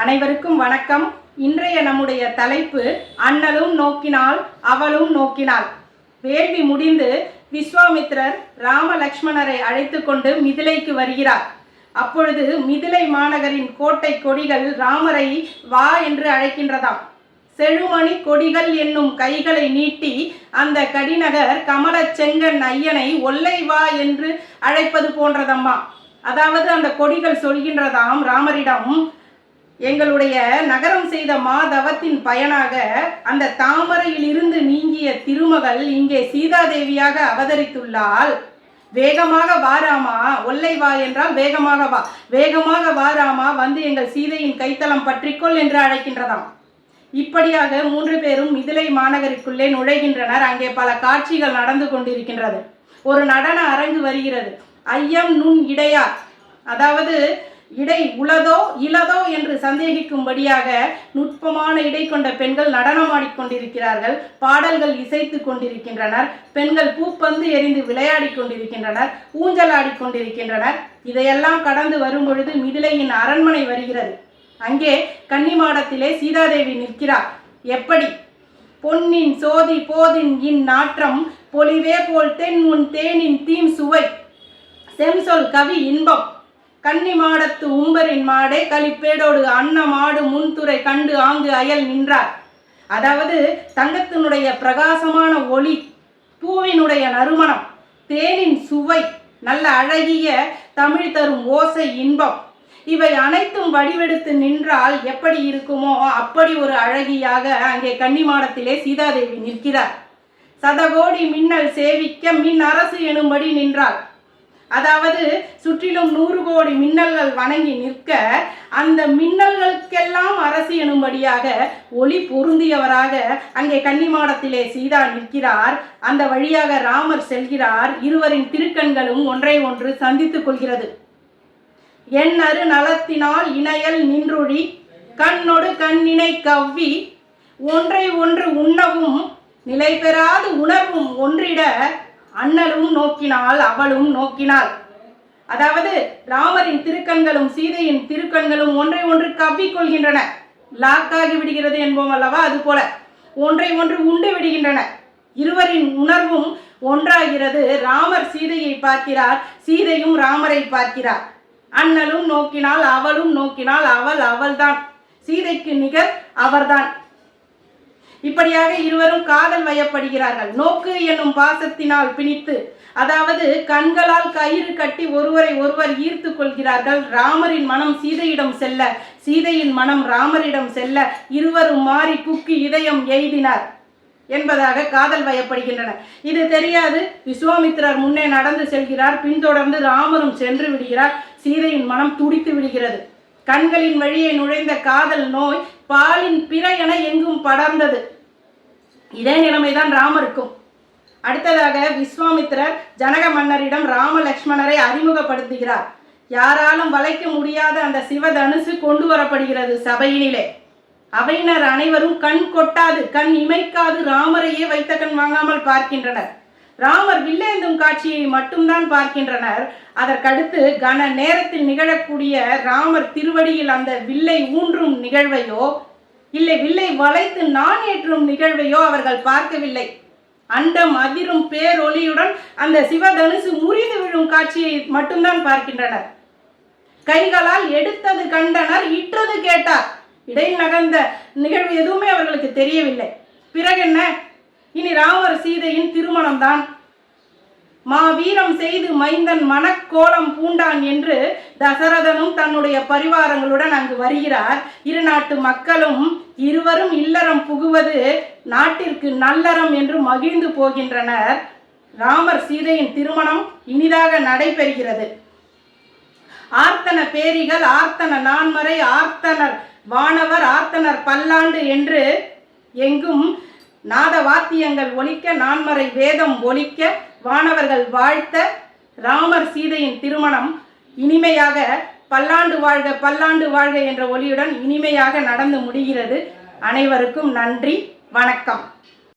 அனைவருக்கும் வணக்கம். இன்றைய நம்முடைய தலைப்பு அண்ணலும் நோக்கினாள் அவளும் நோக்கினாள் வேள்வி முடிந்து விஸ்வாமித்திரர் ராம லக்ஷ்மணரை அழைத்து கொண்டு மிதிலைக்கு வருகிறார். அப்பொழுது மிதிலை மாநகரின் கோட்டை கொடிகள் ராமரை வா என்று அழைக்கின்றதாம். செழுமணி கொடிகள் என்னும் கைகளை நீட்டி அந்த கடிநகர் கமல செங்கன் ஐயனை ஒல்லை வா என்று அழைப்பது போன்றதம்மா. அதாவது அந்த கொடிகள் சொல்கின்றதாம் ராமரிடம் எங்களுடைய நகரம் செய்த மாதவத்தின் பயனாக அந்த தாமரையில் இருந்து நீங்கிய திருமகள் இங்கே சீதாதேவியாக அவதரித்துள்ளாள். வேகமாக வாராமா ஒல்லை வா என்றால் வேகமாக வா. வேகமாக வாராமா வந்து எங்கள் சீதையின் கைத்தளம் பற்றிக்கொள் என்று அழைக்கின்றதாம். இப்படியாக மூன்று பேரும் மிதிலை மாநகருக்குள்ளே நுழைகின்றனர். அங்கே பல காட்சிகள் நடந்து கொண்டிருக்கின்றது. ஒரு நடன அரங்கு வருகிறது. ஐயம் நுண் இடையார். அதாவது இடை உளதோ இலதோ என்று சந்தேகிக்கும்படியாக நுட்பமான இடை கொண்ட பெண்கள் நடனமாடிக்கொண்டிருக்கிறார்கள் பாடல்கள் இசைத்து கொண்டிருக்கின்றனர். பெண்கள் பூப்பந்து எறிந்து விளையாடி கொண்டிருக்கின்றனர். ஊஞ்சலாடிக் கொண்டிருக்கின்றனர். இதையெல்லாம் கடந்து வரும் பொழுது மிதிலையின் அரண்மனை வருகிறது. அங்கே கன்னிமாடத்திலே சீதாதேவி நிற்கிறார். எப்படி? பொன்னின் சோதி போதின் இன் நாற்றம் பொலிவே போல் தென் உன் தேனின் தீம் சுவை. செம்சொல் கவி இன்பம். கன்னி மாடத்து உம்பரின் மாடே கலிப்பேடோடு அன்ன மாடு முன்துறை கண்டு ஆங்கு அயல் நின்றார். அதாவது தங்கத்தினுடைய பிரகாசமான ஒளி பூவினுடைய நறுமணம் தேனின் சுவை நல்ல அழகிய தமிழ் தரும் ஓசை இன்பம். இவை அனைத்தும் வடிவெடுத்து நின்றால் எப்படி இருக்குமோ அப்படி ஒரு அழகியாக அங்கே கன்னிமாடத்திலே சீதாதேவி நிற்கிறார். சதகோடி மின்னல் சேவிக்க மின் அரசு எனும்படி நின்றாள் அதாவது சுற்றிலும் நூறு கோடி மின்னல்கள் வணங்கி நிற்க அந்த மின்னல்களுக்கெல்லாம் அரசு எனும்படியாக ஒளி பொருந்தியவராக அங்கே கன்னிமாடத்திலே சீதா நிற்கிறார். அந்த வழியாக ராமர் செல்கிறார். இருவரின் திருக்கண்களும் ஒன்றை ஒன்று சந்தித்துக் கொள்கிறது. என் அரு நலத்தினால் இணையல் நின்றுழி கண்ணொடு கண்ணினை கவ்வி ஒன்றை ஒன்று உண்ணவும் நிலை பெறாது உணர்வும் ஒன்றிட அண்ணலும் நோக்கினாள் அவளும் நோக்கினாள். அதாவது ராமரின் திருக்கண்களும் சீதையின் திருக்கண்களும் ஒன்றை ஒன்று கவ்விக்கொள்கின்றன லாக்காகி விடுகிறது என்போம் அல்லவா? அது போல ஒன்றை ஒன்று உண்டு விடுகின்றன. இருவரின் உணர்வும் ஒன்றாகிறது. ராமர் சீதையை பார்க்கிறார் சீதையும் ராமரை பார்க்கிறார். அண்ணலும் நோக்கினால் அவளும் நோக்கினால் அவள் அவள்தான். சீதைக்கு நிகர் அவர்தான். இப்படியாக இருவரும் காதல் வயப்படுகிறார்கள். நோக்கு என்னும் பாசத்தினால் பிணித்து அதாவது கண்களால் கயிறு கட்டி ஒருவரை ஒருவர் ஈர்த்து கொள்கிறார்கள். ராமரின் மனம் சீதையிடம் செல்ல சீதையின் மனம் ராமரிடம் செல்ல இருவரும் மாறி குக்கி இதயம் எய்தினார் என்பதாக காதல் வயப்படுகின்றனர். இது தெரியாது. விஸ்வாமித்திரர் முன்னே நடந்து செல்கிறார். பின்தொடர்ந்து ராமரும் சென்று விடுகிறார். சீதையின் மனம் துடித்து விடுகிறது. கண்களின் வழியே நுழைந்த காதல் நோய் பாலின் பிற என எங்கும் படர்ந்தது. இதே நிலைமைதான் ராமருக்கும். அடுத்ததாக விஸ்வாமித்திரர் ஜனக மன்னரிடம் ராம லக்ஷ்மணரை அறிமுகப்படுத்துகிறார். யாராலும் வளைக்க முடியாத அந்த சிவதனுசு கொண்டு வரப்படுகிறது சபையினிலே. அவையினர் அனைவரும் கண் கொட்டாது கண் இமைக்காது ராமரையே வைத்த கண் வாங்காமல் பார்க்கின்றனர். ராமர் வில்லேந்தும் காட்சியை மட்டும்தான் பார்க்கின்றனர். அதற்கடுத்து கன நேரத்தில் நிகழக்கூடிய ராமர் திருவடியில் அந்த வில்லை ஊன்றும் நிகழ்வையோ இல்லை வில்லை வளைத்து நான் ஏற்றும் நிகழ்வையோ அவர்கள் பார்க்கவில்லை. அண்டம் அதிரும் பேரொலியுடன் அந்த சிவதனுசு முறிந்து விழும் காட்சியை மட்டும்தான் பார்க்கின்றனர். கைகளால் எடுத்தது கண்டனர் இற்றது கேட்டார். இடையில் நகர்ந்த நிகழ்வு எதுவுமே அவர்களுக்கு தெரியவில்லை. பிறகு என்ன இனி ராமர் சீதையின் திருமணம்தான். மாவீரம் செய்து மைந்தன் மனக்கோலம் பூண்டான் என்று தசரதனும் தன்னுடைய பரிவாரங்களுடன் அங்கு வருகிறார். இரு நாட்டு மக்களும் இருவரும் இல்லறம் புகுவது நாட்டிற்கு நல்லறம் என்று மகிழ்ந்து போகின்றனர். ராமர் சீதையின் திருமணம் இனிதாக நடைபெறுகிறது. ஆர்த்தன பேரிகள் ஆர்த்தன நான்மறை ஆர்த்தனர் வானவர் ஆர்த்தனர் பல்லாண்டு என்று எங்கும் நாத வாத்தியங்கள் ஒலிக்க நான்மறை வேதம் ஒலிக்க வானவர்கள் வாழ்த்த ராமர் சீதையின் திருமணம். இனிமையாக பல்லாண்டு வாழ்க பல்லாண்டு வாழ்க என்ற ஒலியுடன் இனிமையாக நடந்து முடிகிறது. அனைவருக்கும் நன்றி வணக்கம்.